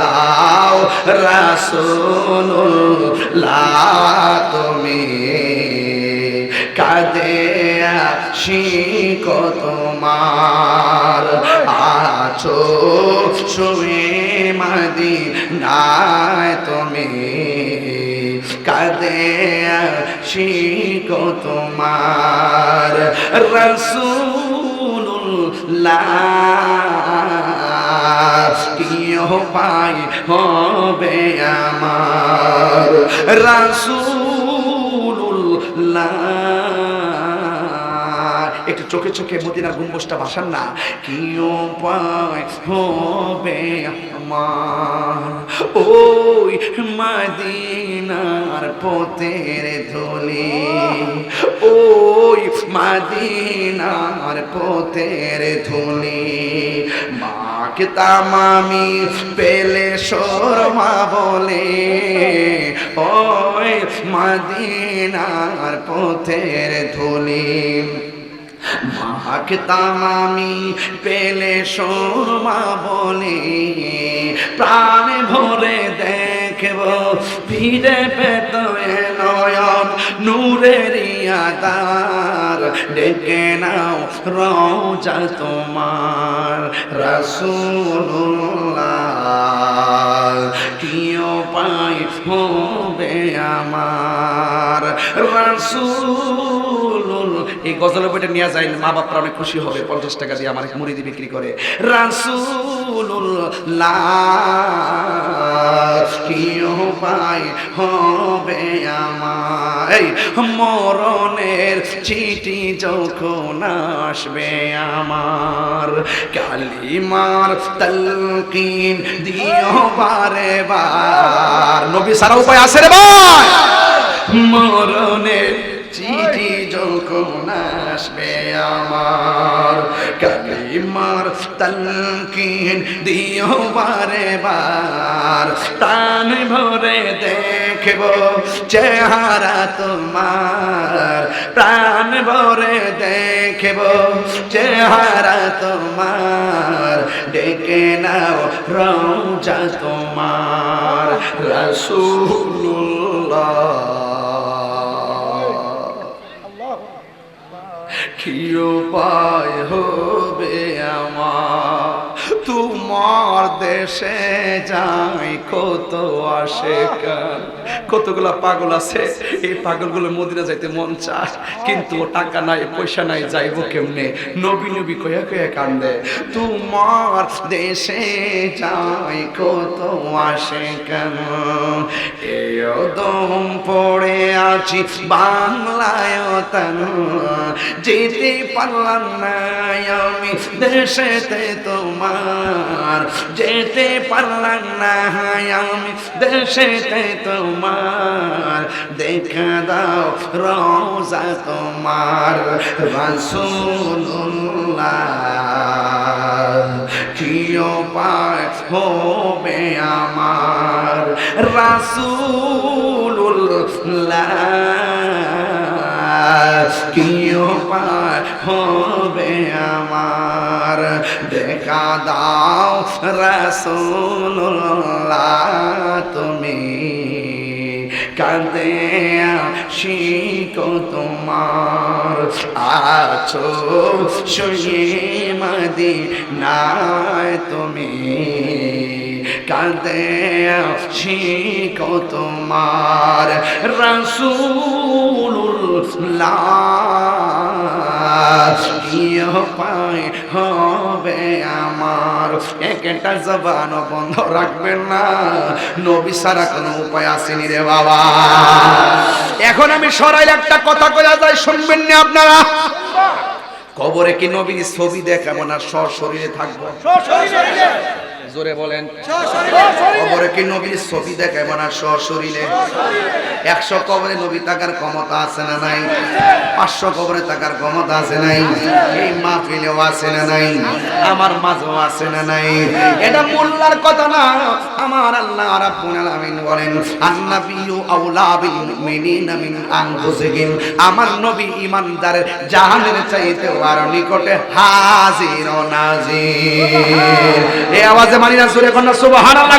দাও, রাসূলুল্লাহ তুমি কাঁদে শিক তোমার। আছো শুয়ে মাদি নাই তুমি কাঁদে শিক তোমার। রসুল্লাহ পাই হবে আমার রাসূলুল্লাহ। একটু চোখে চোখে মদিনার গুম্বসটা ভাসান না। কি উপায় হবে আমার? ওই মাদিনার পথের ধলি। ওই মাদিনার পথের ধুলি। মাকে তামামি পেলে শর্মা বলে, ওই মাদিনার পথের ধুলি। মাখতাম আমি পেলে শোরমা বলে, প্রাণ ভরে দেখব ফিরে পেত নূরের আদার ডেকে নাও রওজা তোমার। রাসূলুল্লাহ কি পাই হবে আমার। রাসূল এই গজলের বইটা নিয়ে যায় মা বাপরা অনেক খুশি হবে, পঞ্চাশ টাকা দিয়ে আমার মুড়িদি বিক্রি করে। রাসূলুল্লাহ কি পাই হবে এই মরণের চিঠি যখন আসবে আমার, কালিমার তলকিন দিও বারে বার নবী সারা উপায় আছে রে ভাই। মরণের চিঠি আমার। কালিমার তলকিন দিও বারে বার। টান ভরে দেখব চেহারা তোমার। প্রাণ ভরে দেখব চেহারা তোমার। ডেকে নাও রওজা তোমার। রাসূলুল্লাহ। কি হবে আমার। তোমার দেশে যাই কত আশেকার কতগুলা পাগল আছে? এই পাগলগুলো মদিনা যাইতে মন চায়, কিন্তু টাকা নাই, পয়সা নাই, যাইবো কেমনে? নবী নবী কয়া কয়া কান্দে, তোমার দেশে যাই কত আসে কেন? দম পড়ে আছি বাংলায় তান যেতে পারলাম না আমি দেশেতে তোমার। যেতে পারলাম না আমি দেশেতে তোমার। দেখা দাও রোজা তোমার রাসূলুল্লাহ। কি পায় হবে আমার রাসূলুল্লাহ। কি পায় হবে আমার, দেখা দাও রাসূলুল্লাহ তুমি। কাঁদে শিক তোমার। আছো শুয়ে মাদি নাই তুমি। কাঁদে শিক তোমার। রসুল্লাহ একটা জবান বন্ধ রাখবেন না। নবী সারা কোনো উপায় আসেনি রে বাবা। এখন আমি সরাইল একটা কথা কয়া যায়, শুনবেন না আপনারা? কবরে কি নবীর ছবি দেখাবো না সশরীরে থাকব? জোরে বলেন। কবরে কি নবীর ছবি দেখাবো না সশরীরে একশো কবরে নবী থাকার ক্ষমতা আছে না নাই? পাঁচশো কবরে থাকার ক্ষমতা আছে নাই? এই মাহফিলেও আছে না নাই? আমার মাঝেও আছে না নাই? এটা মোল্লার কথা না। আমার আল্লাহ রাব্বুল আলামিন বলেন আন্নাবিয়ু আউলা বিল মুমিনিনা মিন আনফুসিহিম। আমার নবী ঈমানদারের জাহানের চাইতে আর নিকটে হাজির ও নাজির। এই আওয়াজে মুসলমানিরা সুরে কন্যা সুবহানাল্লাহ